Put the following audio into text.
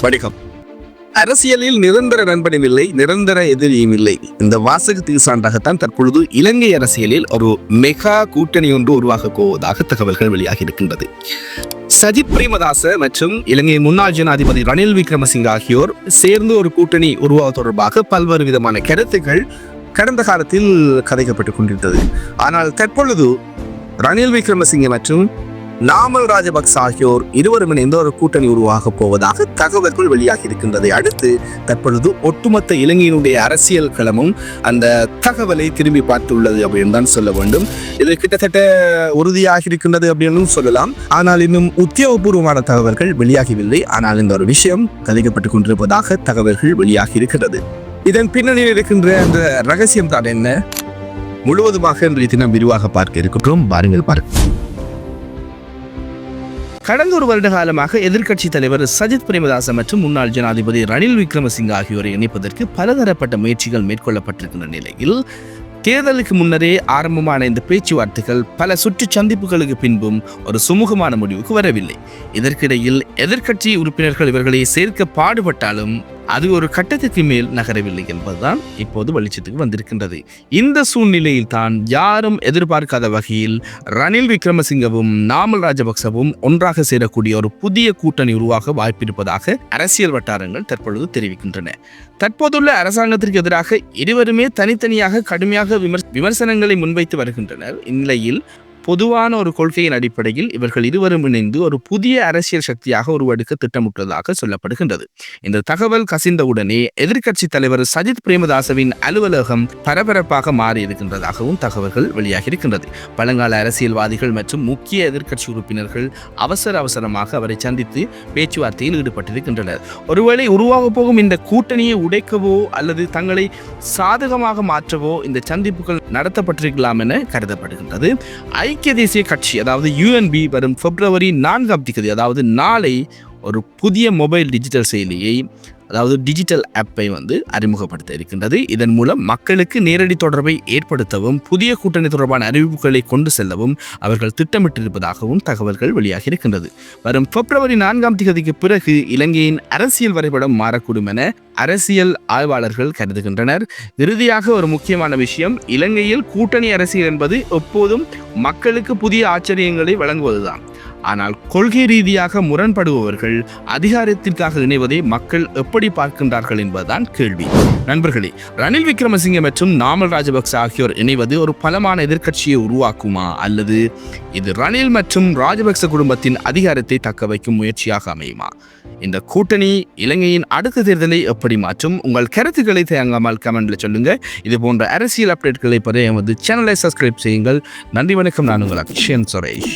வணக்கம் அரசியலில் நிரந்தர நண்பனும் இல்லை நிரந்தர எதிரியும் இல்லை. இந்த வாசகத்துக்கு சான்றாகத்தான் தற்பொழுது இலங்கை அரசியலில் ஒரு மெகா கூட்டணி ஒன்று உருவாக போவதாக தகவல்கள் வெளியாகி இருக்கின்றது. சஜித் பிரேமதாச மற்றும் இலங்கை முன்னாள் ஜனாதிபதி ரணில் விக்ரமசிங்க ஆகியோர் சேர்ந்து ஒரு கூட்டணி உருவாக தொடர்பாக பல்வேறு விதமான கருத்துக்கள் கடந்த காலத்தில் கதைக்கப்பட்டுக் கொண்டிருந்தது. ஆனால் தற்பொழுது ரணில் விக்ரமசிங்க மற்றும் நாமல் ராஜபக்ச ஆகியோர் இருவரும் இணைந்து ஒரு கூட்டணி உருவாக போவதாக தகவல்கள் வெளியாகி இருக்கின்றதை அடுத்து தற்பொழுது ஒட்டுமொத்த இலங்கையினுடைய அரசியல் களமும் அந்த தகவலை திரும்பி பார்த்துள்ளது அப்படின்னு தான் சொல்ல வேண்டும். இது கிட்டத்தட்ட உறுதியாகி இருக்கின்றது அப்படின்னு சொல்லலாம். ஆனால் இன்னும் உத்தியோகபூர்வமான தகவல்கள் வெளியாகவில்லை. ஆனால் இந்த ஒரு விஷயம் கதைக்கப்பட்டுக் கொண்டிருப்பதாக தகவல்கள் வெளியாகி இருக்கிறது இதன் பின்னணியில் இருக்கின்ற அந்த ரகசியம் தான் என்ன? முழுவதுமாக இன்றைய தினம் விரிவாக பார்க்க இருக்கின்றோம். பாருங்கள் பாருங்கள். கடந்த ஒரு வருட காலமாக எதிர்க்கட்சி தலைவர் சஜித் பிரேமதாச மற்றும் முன்னாள் ஜனாதிபதி ரணில் விக்ரமசிங்க ஆகியோரை இணைப்பதற்கு பலதரப்பட்ட முயற்சிகள் மேற்கொள்ளப்பட்டிருக்கின்ற நிலையில் தேர்தலுக்கு முன்னரே ஆரம்பமான இந்த பேச்சுவார்த்தைகள் பல சுற்று சந்திப்புகளுக்கு பின்பும் ஒரு சுமூகமான முடிவுக்கு வரவில்லை. இதற்கிடையில் எதிர்க்கட்சி உறுப்பினர்கள் இவர்களை சேர்க்க பாடுபட்டாலும் அது ஒரு கட்டத்திற்கு மேல் நகரவில்லை என்பதுதான் இப்போது வெளிச்சத்துக்கு வந்திருக்கின்றது. இந்த சூழ்நிலையில் தான் யாரும் எதிர்பார்க்காத வகையில் ரணில் விக்ரமசிங்கவும் நாமல் ராஜபக்சவும் ஒன்றாக சேரக்கூடிய ஒரு புதிய கூட்டணி உருவாக வாய்ப்பிருப்பதாக அரசியல் வட்டாரங்கள் தற்பொழுது தெரிவிக்கின்றன. தற்போதுள்ள அரசாங்கத்திற்கு எதிராக இருவருமே தனித்தனியாக கடுமையாக விமர் விமர்சனங்களை முன்வைத்து வருகின்றனர். இந்நிலையில் பொதுவான ஒரு கொள்கையின் அடிப்படையில் இவர்கள் இருவரும் இணைந்து ஒரு புதிய அரசியல் சக்தியாக உருவெடுக்க திட்டமிட்டதாக சொல்லப்படுகின்றது. இந்த தகவல் கசிந்தவுடனே எதிர்க்கட்சி தலைவர் சஜித் பிரேமதாசவின் அலுவலகம் பரபரப்பாக மாறியிருக்கின்றதாகவும் தகவல்கள் வெளியாகி இருக்கின்றது பழங்கால அரசியல்வாதிகள் மற்றும் முக்கிய எதிர்க்கட்சி உறுப்பினர்கள் அவசர அவசரமாக அவரை சந்தித்து பேச்சுவார்த்தையில் ஈடுபட்டிருக்கின்றனர். ஒருவேளை உருவாக போகும் இந்த கூட்டணியை உடைக்கவோ அல்லது தங்களை சாதகமாக மாற்றவோ இந்த சந்திப்புகள் நடத்தப்பட்டிருக்கலாம் என கருதப்படுகின்றது. ஐ ஐக்கிய தேசிய கட்சி அதாவது யூஎன்பி வரும் பிப்ரவரி நான்காம் தேதி அதாவது நாளை ஒரு புதிய மொபைல் டிஜிட்டல் செயலியை அதாவது டிஜிட்டல் ஆப்பை வந்து அறிமுகப்படுத்த இருக்கின்றது. இதன் மூலம் மக்களுக்கு நேரடி தொடர்பை ஏற்படுத்தவும் புதிய கூட்டணி தொடர்பான அறிவிப்புகளை கொண்டு செல்லவும் அவர்கள் திட்டமிட்டிருப்பதாகவும் தகவல்கள் வெளியாகி இருக்கின்றது. வரும் பிப்ரவரி நான்காம் தேதிக்கு பிறகு இலங்கையின் அரசியல் வரைபடம் மாறக்கூடும் என அரசியல் ஆய்வாளர்கள் கருதுகின்றனர். இறுதியாக ஒரு முக்கியமான விஷயம் இலங்கையில் கூட்டணி அரசியல் என்பது எப்போதும் மக்களுக்கு புதிய ஆச்சரியங்களை வழங்குவதுதான். ஆனால் கொள்கை ரீதியாக முரண்படுபவர்கள் அதிகாரத்திற்காக இணைவதை மக்கள் எப்படி பார்க்கின்றார்கள் என்பதுதான் கேள்வி. நண்பர்களே ரணில் விக்ரமசிங்க மற்றும் நாமல் ராஜபக்ச ஆகியோர் இணைவது ஒரு பலமான எதிர்க்கட்சியை உருவாக்குமா அல்லது இது ரணில் மற்றும் ராஜபக்ச குடும்பத்தின் அதிகாரத்தை தக்க வைக்கும் முயற்சியாக அமையுமா? இந்த கூட்டணி இலங்கையின் அடுத்த தேர்தலை எப்படி மாற்றும்? உங்கள் கருத்துக்களை தேங்காமல் கமெண்ட்ல சொல்லுங்க. இது போன்ற அரசியல் அப்டேட்களை பெற எமது சேனலை சப்ஸ்கிரைப் செய்யுங்கள். நன்றி வணக்கம். நான் உங்கள் அக்ஷயன் சுரேஷ்.